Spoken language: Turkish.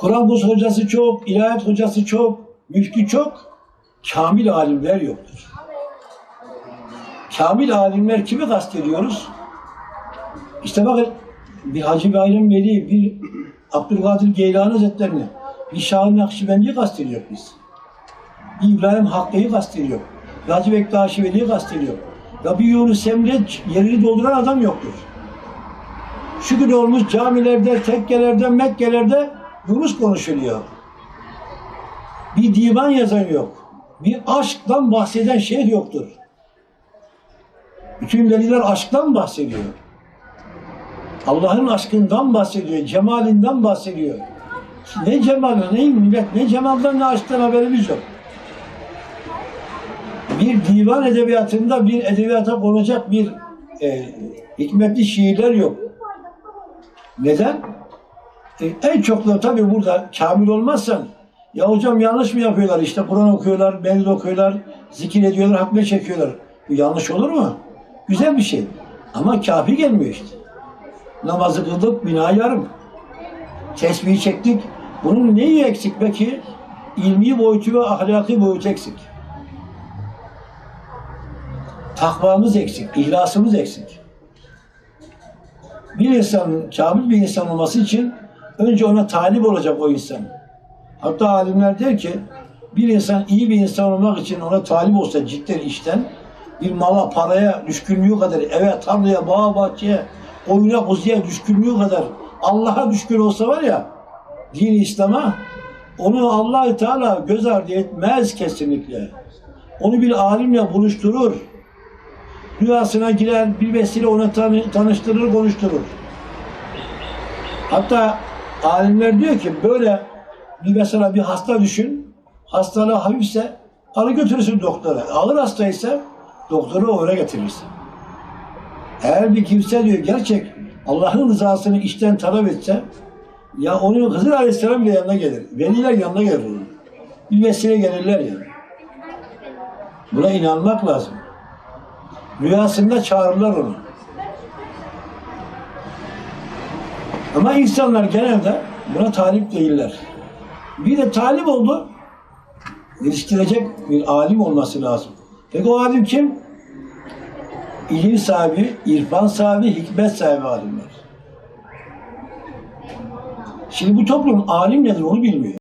Kur'an kursu hocası çok, ilahiyat hocası çok, müftü çok, kamil alimler yoktur. Kamil alimler kimi kastediyoruz? İşte bakın bir Hacı Bayram Veli, bir Abdülkadir Geylani Hazretlerini, bir Şah-ı Nakşibendi'yi kastediyor biz. Bir İbrahim Hakkı'yı kastediyor. Hacı Bektaşi Veli'yi kastediyor. Ya bir Yunus Emre yerini dolduran adam yoktur. Gün olmuş camilerde, tekkelerde, Mekkelerde Yunus konuşuluyor. Bir divan yazan yok. Bir aşktan bahseden şehir yoktur. Bütün veliler aşktan bahsediyor. Allah'ın aşkından bahsediyor, cemalinden bahsediyor. Ne cemali, ne millet, ne cemaldan ne aşktan haberimiz yok. Bir divan edebiyatında bir edebiyata konacak bir e, hikmetli şiirler yok. Neden? E, en çok da tabii burada kamil olmazsan ya hocam yanlış mı yapıyorlar işte Kur'an okuyorlar, mevlid okuyorlar, zikir ediyorlar, hatme çekiyorlar. Bu yanlış olur mu? Güzel bir şey. Ama kafi gelmiyor işte. Namazı kıldık, bina yarım. Tesbihi çektik. Bunun neyi eksik peki? İlmi boyutu ve ahlaki boyutu eksik. Takvamız eksik, ihlasımız eksik. Bir insanın, kamil bir insan olması için önce ona talip olacak o insan. Hatta alimler der ki bir insan iyi bir insan olmak için ona talip olsa cidden işten bir mala, paraya düşkünlüğü kadar, eve, tarlaya, bağa, bahçeye, oyuna, kuzuya düşkünlüğü kadar Allah'a düşkün olsa var ya din İslam'a onu allah Teala göz ardı etmez kesinlikle. Onu bir alimle buluşturur. Rüyasına girer, bir vesile ona tanı- tanıştırır, konuşturur. Hatta alimler diyor ki böyle bir mesela bir hasta düşün. Hastalığı hafifse alır götürürsün doktora. Ağır hastaysa doktoru oraya getirirsin. Eğer bir kimse diyor gerçek Allah'ın rızasını işten talep etse ya onun Hızır Aleyhisselam bile yanına gelir. Veliler yanına gelir onun. Bir vesile gelirler yani. Buna inanmak lazım. Rüyasında çağırırlar onu. Ama insanlar genelde buna talip değiller. Bir de talip oldu, geliştirecek bir alim olması lazım. Peki o alim kim? İlim sahibi, irfan sahibi, hikmet sahibi alimler. Şimdi bu toplum alim nedir onu bilmiyor.